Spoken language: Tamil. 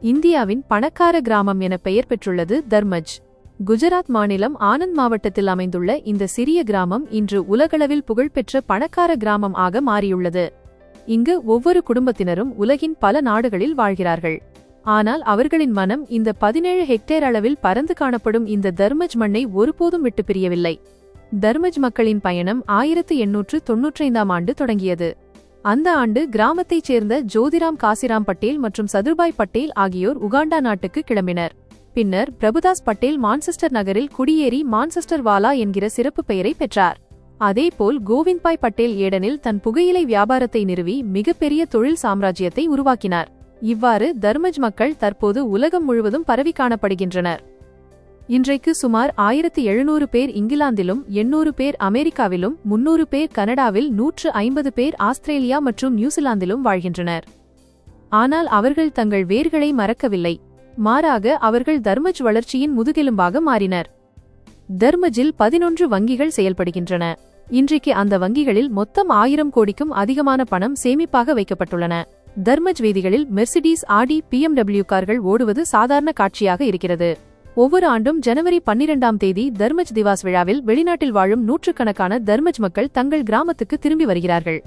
இந்தியாவின் பணக்கார கிராமம் என பெயர் பெற்றுள்ளது தர்மஜ். குஜராத் மாநிலம் ஆனந்த் மாவட்டத்தில் அமைந்துள்ள இந்த சிறிய கிராமம் இன்று உலகளவில் புகழ்பெற்ற பணக்கார கிராமம் ஆக மாறியுள்ளது. இங்கு ஒவ்வொரு குடும்பத்தினரும் உலகின் பல நாடுகளில் வாழ்கிறார்கள். ஆனால் அவர்களின் மனம் இந்த பதினேழு ஹெக்டேர் அளவில் பறந்து காணப்படும் இந்த தர்மஜ் மண்ணை ஒருபோதும் விட்டு பிரியவில்லை. தர்மஜ் மக்களின் பயணம் ஆயிரத்து எண்ணூற்று தொன்னூற்றைந்தாம் ஆண்டு தொடங்கியது. அந்த ஆண்டு கிராமத்தைச் சேர்ந்த ஜோதிராம் காசிராம் பட்டேல் மற்றும் சதுர்பாய் பட்டேல் ஆகியோர் உகாண்டா நாட்டுக்கு கிளம்பினர். பின்னர் பிரபுதாஸ் பட்டேல் மான்செஸ்டர் நகரில் குடியேறி மான்செஸ்டர் வாலா என்கிற சிறப்பு பெயரை பெற்றார். அதேபோல் கோவிந்த்பாய் பட்டேல் ஏடனில் தன் புகையிலை வியாபாரத்தை நிறுவி மிகப்பெரிய தொழில் சாம்ராஜ்யத்தை உருவாக்கினார். இவ்வாறு தர்மஜ் மக்கள் தற்போது உலகம் முழுவதும் பரவி காணப்படுகின்றனர். இன்றைக்கு சுமார் ஆயிரத்து எழுநூறு பேர் இங்கிலாந்திலும் எண்ணூறு பேர் அமெரிக்காவிலும் முன்னூறு பேர் கனடாவில் நூற்று ஐம்பது பேர் ஆஸ்திரேலியா மற்றும் நியூசிலாந்திலும் வாழ்கின்றனர். ஆனால் அவர்கள் தங்கள் வேர்களை மறக்கவில்லை. மாறாக அவர்கள் தர்மஜ் வளர்ச்சியின் முதுகெலும்பாக மாறினர். தர்மஜில் பதினொன்று வங்கிகள் செயல்படுகின்றன. இன்றைக்கு அந்த வங்கிகளில் மொத்தம் ஆயிரம் கோடிக்கும் அதிகமான பணம் சேமிப்பாக வைக்கப்பட்டுள்ளன. தர்மஜ் வீதிகளில் மெர்சிடிஸ் ஆடி பிஎம்டபிள்யூ கார்கள் ஓடுவது சாதாரண காட்சியாக இருக்கிறது. ஒவ்வொரு ஆண்டும் ஜனவரி பன்னிரெண்டாம் தேதி தர்மஜ் திவாஸ் விழாவில் வெளிநாட்டில் வாழும் நூற்றுக்கணக்கான தர்மஜ் மக்கள் தங்கள் கிராமத்துக்கு திரும்பி வருகிறார்கள்.